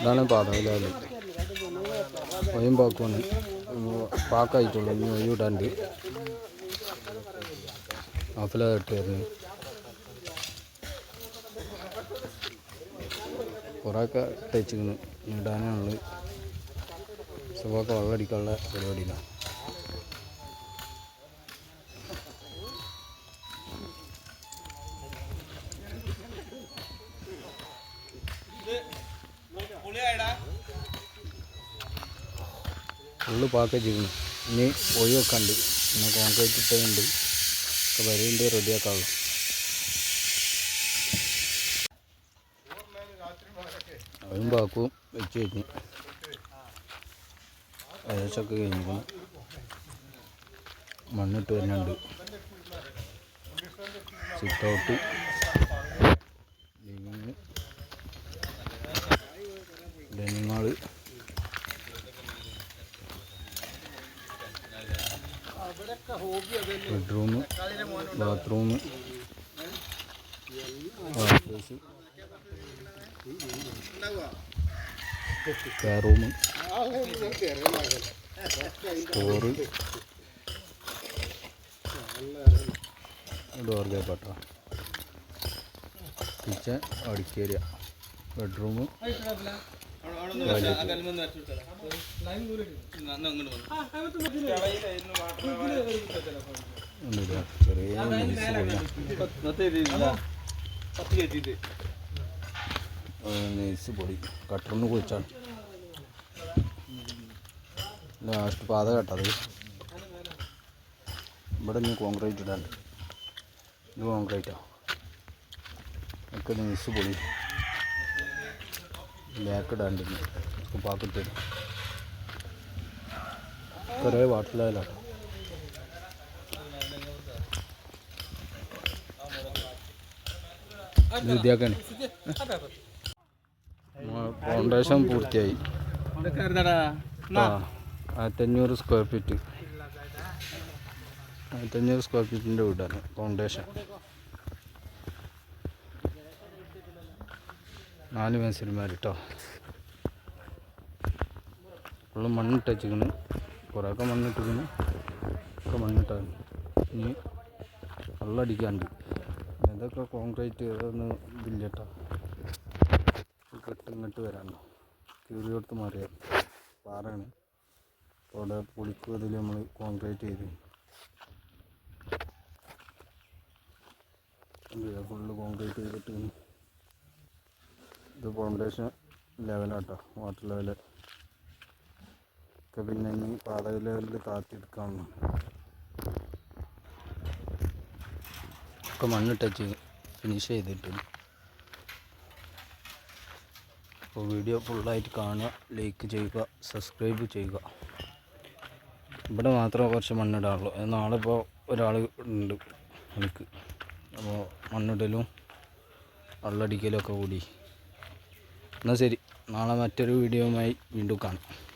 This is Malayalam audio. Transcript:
ഇതാണ് പാതയിലാൽ ഒയും പാക്കുവാണ് പാക്കായിട്ടുള്ളൂ. ഇനി ഒയും ഇടാണ്ട് വരുന്നു. കുറേയൊക്കെ തയ്ച്ചിരുന്നു ഇടാനാണുള്ളത് സുഖമൊക്കെ വെള്ളം അടിക്കാനുള്ള പരിപാടിയിലാണ് ഫുള്ള് പാക്കേജ് ചെയ്യുന്നു ഇനി ഒഴിവൊക്കെ ഉണ്ട് പിന്നെ കോൺക്രീറ്റ് ഇട്ടുണ്ട് ഒക്കെ വരുന്നുണ്ട് റെഡിയാക്കാവും. അതും പാക്കും വെച്ച് കഴിഞ്ഞ്. ഏകദേശമൊക്കെ കഴിഞ്ഞു മണ്ണിട്ട് വരുന്നുണ്ട്. Sit out dining bedroom bathroom room store. Door കേപ്പട്ട kitchen അടിക്കേരിയ. ബെഡ്റൂം നൈസ് പൊടി കട്ടറിന് കുഴിച്ചാണ് ലാസ്റ്റ് പാത കേട്ടത് ഇവിടെ ഇനി കോൺക്രീറ്റ് ഇടാണ്ട് ഇത് കോൺക്രീറ്റാ ഒക്കെ നൈസ് പൊടി ബാക്ക് ഇടാണ്ട് പാക്കിട്ട് കുറേ വാട്ടിലായാലാണ് ഫൗണ്ടേഷൻ പൂർത്തിയായി. ആയിരത്തഞ്ഞൂറ് സ്ക്വയർ ഫീറ്റ് ആയിരത്തഞ്ഞൂറ് സ്ക്വയർ ഫീറ്റിന്റെ വീടാണ് ഫൗണ്ടേഷൻ നാല് പെൻസിൽമാർ കേട്ടോ ഫുള്ള് മണ്ണിട്ട് വെച്ചിരിക്കുന്നു കുറേയൊക്കെ മണ്ണിട്ടിരിക്കുന്നു ഒക്കെ മണ്ണിട്ടാണ് ഇനി വെള്ളമടിക്കാണ്ട് ഇതൊക്കെ കോൺക്രീറ്റ് ഇതൊന്നും ഇതില്ല കേട്ടോ കെട്ട് ഇങ്ങോട്ട് വരാണ്ടോ കീറി കൊടുത്ത് മാറിയ. പാറയാണ്. അവിടെ പൊളിക്കും ഇതിൽ നമ്മൾ കോൺക്രീറ്റ് ചെയ്ത്. ഫുള്ള് കോൺക്രീറ്റ് ചെയ്തിട്ട് ഇത് ഫൗണ്ടേഷൻ ലെവലാട്ടോ വാട്ടർ ലെവൽ ഒക്കെ പിന്നെ ഇനി പാത ലെവലിൽ താത്തിയെടുക്കാണ് ഒക്കെ ചെയ്ത് ഫിനിഷ് ചെയ്തിട്ട്. അപ്പോൾ വീഡിയോ ഫുള്ളായിട്ട് കാണുക ലൈക്ക് ചെയ്യുക സബ്സ്ക്രൈബ് ചെയ്യുക. ഇവിടെ മാത്രമേ കുറച്ച് മണ്ണിടാറുള്ളൂ. നാളിപ്പോൾ ഒരാൾ ഉണ്ട് എനിക്ക്. അപ്പോൾ മണ്ണിടലും വെള്ളടിക്കലും ഒക്കെ കൂടി. എന്നാൽ ശരി. നാളെ മറ്റൊരു വീഡിയോയുമായി വീണ്ടും കാണാം.